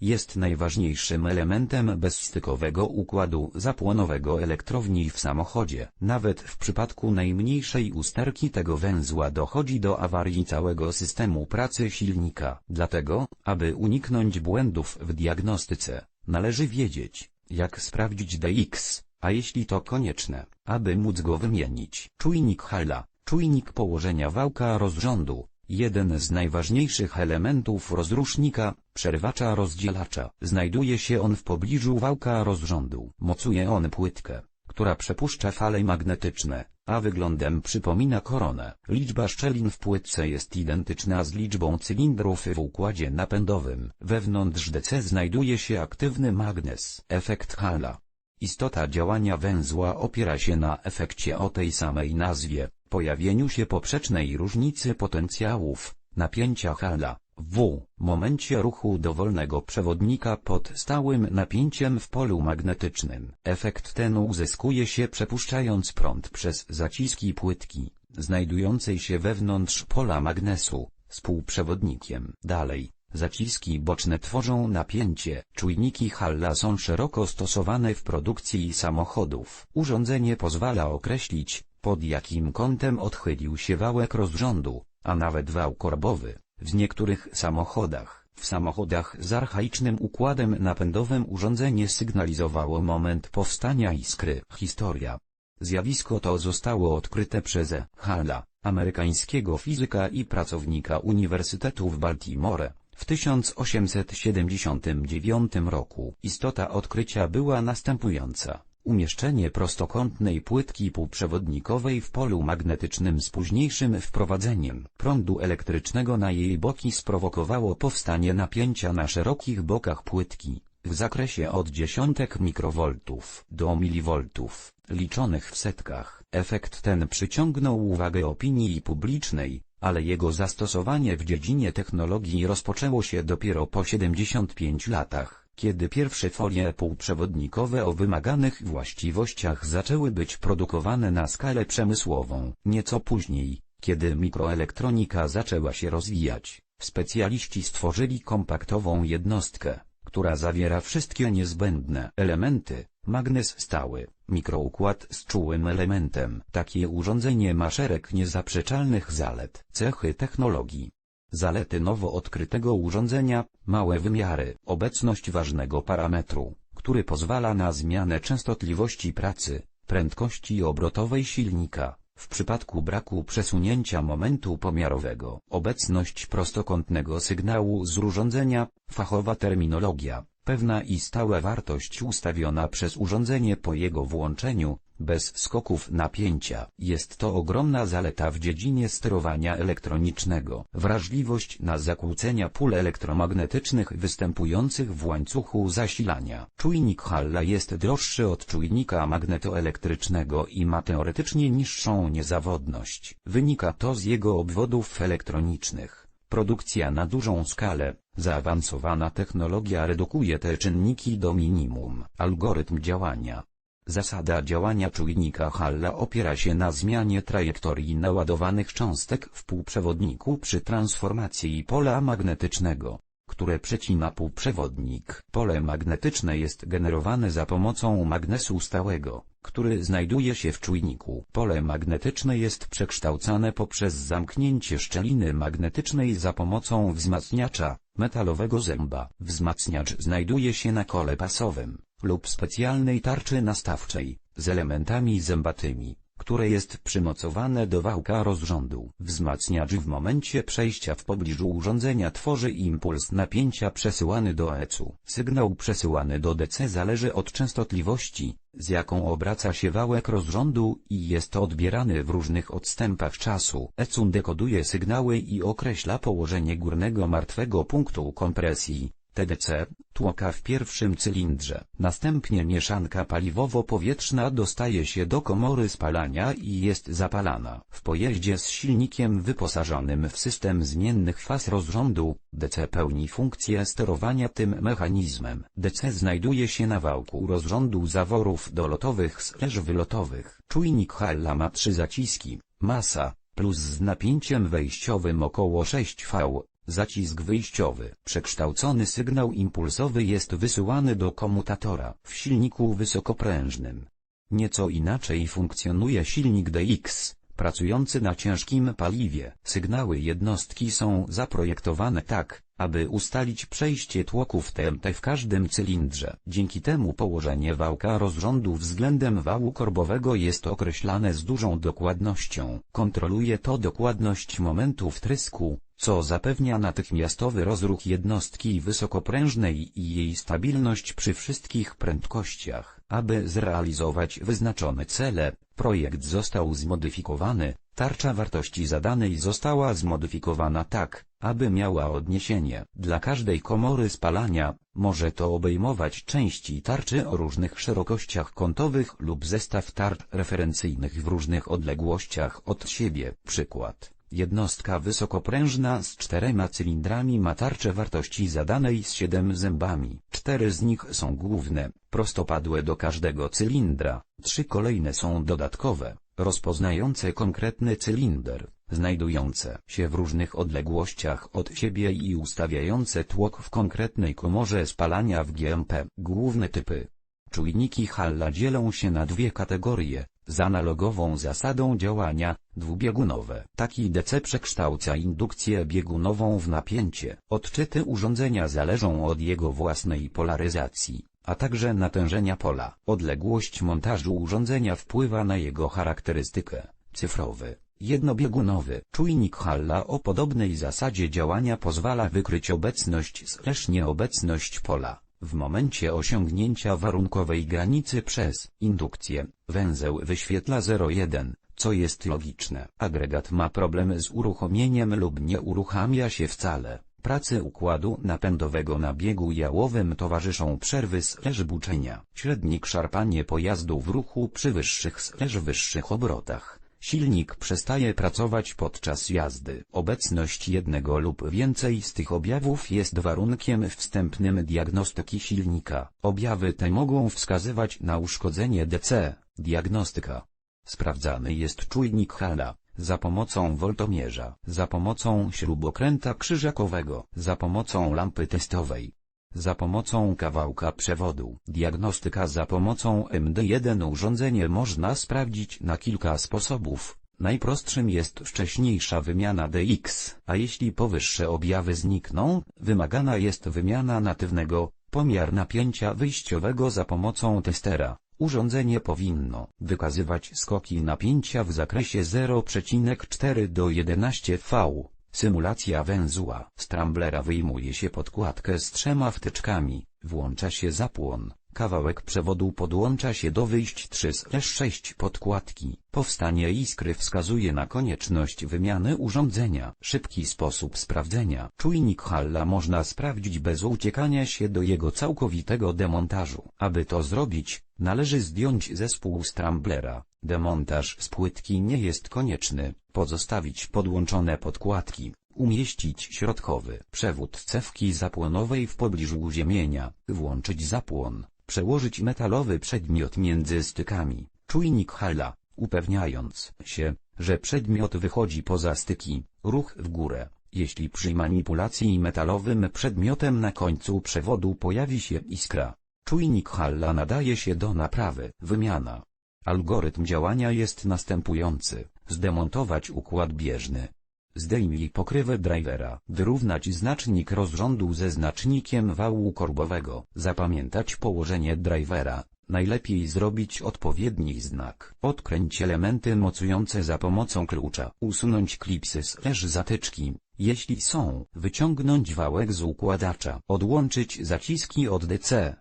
jest najważniejszym elementem bezstykowego układu zapłonowego elektrowni w samochodzie. Nawet w przypadku najmniejszej usterki tego węzła dochodzi do awarii całego systemu pracy silnika. Dlatego, aby uniknąć błędów w diagnostyce, należy wiedzieć, jak sprawdzić DX, a jeśli to konieczne, aby móc go wymienić. Czujnik Halla, czujnik położenia wałka rozrządu, Jeden z najważniejszych elementów rozrusznika, przerwacza rozdzielacza. Znajduje się on w pobliżu wałka rozrządu. Mocuje on płytkę, która przepuszcza fale magnetyczne, a wyglądem przypomina koronę. Liczba szczelin w płytce jest identyczna z liczbą cylindrów w układzie napędowym. Wewnątrz DC znajduje się aktywny magnes. Efekt Halla. Istota działania węzła opiera się na efekcie o tej samej nazwie, pojawieniu się poprzecznej różnicy potencjałów, napięcia Halla, W, momencie ruchu dowolnego przewodnika pod stałym napięciem w polu magnetycznym. Efekt ten uzyskuje się przepuszczając prąd przez zaciski płytki, znajdującej się wewnątrz pola magnesu, współprzewodnikiem. Dalej, Zaciski boczne tworzą napięcie. Czujniki Halla są szeroko stosowane w produkcji samochodów. Urządzenie pozwala określić, pod jakim kątem odchylił się wałek rozrządu, a nawet wał korbowy. W niektórych samochodach, w samochodach z archaicznym układem napędowym urządzenie sygnalizowało moment powstania iskry. Historia. Zjawisko to zostało odkryte przez E. Halla, amerykańskiego fizyka i pracownika Uniwersytetu w Baltimore. W 1879 roku istota odkrycia była następująca. Umieszczenie prostokątnej płytki półprzewodnikowej w polu magnetycznym z późniejszym wprowadzeniem prądu elektrycznego na jej boki sprowokowało powstanie napięcia na szerokich bokach płytki, w zakresie od dziesiątek mikrowoltów do miliwoltów, liczonych w setkach. Efekt ten przyciągnął uwagę opinii publicznej, ale jego zastosowanie w dziedzinie technologii rozpoczęło się dopiero po 75 latach, kiedy pierwsze folie półprzewodnikowe o wymaganych właściwościach zaczęły być produkowane na skalę przemysłową. Nieco później, kiedy mikroelektronika zaczęła się rozwijać, specjaliści stworzyli kompaktową jednostkę, która zawiera wszystkie niezbędne elementy, magnes stały, mikroukład z czułym elementem. Takie urządzenie ma szereg niezaprzeczalnych zalet. Cechy technologii. Zalety nowo odkrytego urządzenia, małe wymiary, obecność ważnego parametru, który pozwala na zmianę częstotliwości pracy, prędkości obrotowej silnika, w przypadku braku przesunięcia momentu pomiarowego, obecność prostokątnego sygnału z urządzenia, fachowa terminologia, pewna i stała wartość ustawiona przez urządzenie po jego włączeniu, bez skoków napięcia. Jest to ogromna zaleta w dziedzinie sterowania elektronicznego. Wrażliwość na zakłócenia pól elektromagnetycznych występujących w łańcuchu zasilania. Czujnik Halla jest droższy od czujnika magnetoelektrycznego i ma teoretycznie niższą niezawodność. Wynika to z jego obwodów elektronicznych. Produkcja na dużą skalę, zaawansowana technologia redukuje te czynniki do minimum. Algorytm działania. Zasada działania czujnika Halla opiera się na zmianie trajektorii naładowanych cząstek w półprzewodniku przy transformacji pola magnetycznego, które przecina półprzewodnik. Pole magnetyczne jest generowane za pomocą magnesu stałego, który znajduje się w czujniku. Pole magnetyczne jest przekształcane poprzez zamknięcie szczeliny magnetycznej za pomocą wzmacniacza, metalowego zęba. Wzmacniacz znajduje się na kole pasowym lub specjalnej tarczy nastawczej, z elementami zębatymi, które jest przymocowane do wałka rozrządu. Wzmacniacz w momencie przejścia w pobliżu urządzenia tworzy impuls napięcia przesyłany do ECU. Sygnał przesyłany do DC zależy od częstotliwości, z jaką obraca się wałek rozrządu i jest odbierany w różnych odstępach czasu. ECU dekoduje sygnały i określa położenie górnego martwego punktu kompresji, TDC, tłoka w pierwszym cylindrze. Następnie mieszanka paliwowo-powietrzna dostaje się do komory spalania i jest zapalana. W pojeździe z silnikiem wyposażonym w system zmiennych faz rozrządu, DC pełni funkcję sterowania tym mechanizmem. DC znajduje się na wałku rozrządu zaworów dolotowych slash wylotowych. Czujnik Halla ma trzy zaciski, masa, plus z napięciem wejściowym około 6V, zacisk wyjściowy. Przekształcony sygnał impulsowy jest wysyłany do komutatora w silniku wysokoprężnym. Nieco inaczej funkcjonuje silnik DX, pracujący na ciężkim paliwie. Sygnały jednostki są zaprojektowane tak, aby ustalić przejście tłoków TMT w każdym cylindrze. Dzięki temu położenie wałka rozrządu względem wału korbowego jest określane z dużą dokładnością. Kontroluje to dokładność momentu wtrysku, co zapewnia natychmiastowy rozruch jednostki wysokoprężnej i jej stabilność przy wszystkich prędkościach. Aby zrealizować wyznaczone cele, projekt został zmodyfikowany, tarcza wartości zadanej została zmodyfikowana tak, aby miała odniesienie. Dla każdej komory spalania, może to obejmować części tarczy o różnych szerokościach kątowych lub zestaw tarcz referencyjnych w różnych odległościach od siebie. Przykład. Jednostka wysokoprężna z czterema cylindrami ma tarczę wartości zadanej z siedem zębami. Cztery z nich są główne, prostopadłe do każdego cylindra, trzy kolejne są dodatkowe, rozpoznające konkretny cylinder, znajdujące się w różnych odległościach od siebie i ustawiające tłok w konkretnej komorze spalania w GMP. Główne typy Czujniki Halla dzielą się na dwie kategorie, z analogową zasadą działania, dwubiegunowe. Taki DC przekształca indukcję biegunową w napięcie. Odczyty urządzenia zależą od jego własnej polaryzacji, a także natężenia pola. Odległość montażu urządzenia wpływa na jego charakterystykę. Cyfrowy, jednobiegunowy czujnik Halla o podobnej zasadzie działania pozwala wykryć obecność slash nieobecność pola. W momencie osiągnięcia warunkowej granicy przez indukcję, węzeł wyświetla 01, co jest logiczne. Agregat ma problem z uruchomieniem lub nie uruchamia się wcale. Pracy układu napędowego na biegu jałowym towarzyszą przerwy slash buczenia. Średnik szarpanie pojazdu w ruchu przy wyższych slash wyższych obrotach. Silnik przestaje pracować podczas jazdy. Obecność jednego lub więcej z tych objawów jest warunkiem wstępnym diagnostyki silnika. Objawy te mogą wskazywać na uszkodzenie DC. Diagnostyka. Sprawdzany jest czujnik Halla za pomocą woltomierza, za pomocą śrubokręta krzyżakowego, za pomocą lampy testowej, za pomocą kawałka przewodu. Diagnostyka za pomocą MD1 urządzenie można sprawdzić na kilka sposobów. Najprostszym jest wcześniejsza wymiana DX, a jeśli powyższe objawy znikną, wymagana jest wymiana natywnego, pomiar napięcia wyjściowego za pomocą testera. Urządzenie powinno wykazywać skoki napięcia w zakresie 0,4 do 11 V. Symulacja węzła. Z tramblera wyjmuje się podkładkę z trzema wtyczkami, włącza się zapłon, kawałek przewodu podłącza się do wyjść 3-6 podkładki. Powstanie iskry wskazuje na konieczność wymiany urządzenia. Szybki sposób sprawdzenia. Czujnik Halla można sprawdzić bez uciekania się do jego całkowitego demontażu. Aby to zrobić, należy zdjąć zespół z tramblera. Demontaż z płytki nie jest konieczny, pozostawić podłączone podkładki, umieścić środkowy przewód cewki zapłonowej w pobliżu uziemienia, włączyć zapłon, przełożyć metalowy przedmiot między stykami, czujnik Halla, upewniając się, że przedmiot wychodzi poza styki, ruch w górę. Jeśli przy manipulacji metalowym przedmiotem na końcu przewodu pojawi się iskra, czujnik Halla nadaje się do naprawy. Wymiana. Algorytm działania jest następujący. Zdemontować układ bieżny. Zdejmij pokrywę drivera. Wyrównać znacznik rozrządu ze znacznikiem wału korbowego. Zapamiętać położenie drivera. Najlepiej zrobić odpowiedni znak. Odkręć elementy mocujące za pomocą klucza. Usunąć klipsy slash zatyczki. Jeśli są, wyciągnąć wałek z układacza. Odłączyć zaciski od DC.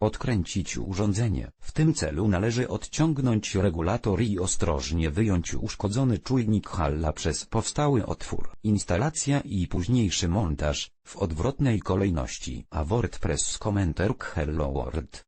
Odkręcić urządzenie. W tym celu należy odciągnąć regulator i ostrożnie wyjąć uszkodzony czujnik Halla przez powstały otwór. Instalacja i późniejszy montaż, w odwrotnej kolejności. A WordPress Commenter Hello World.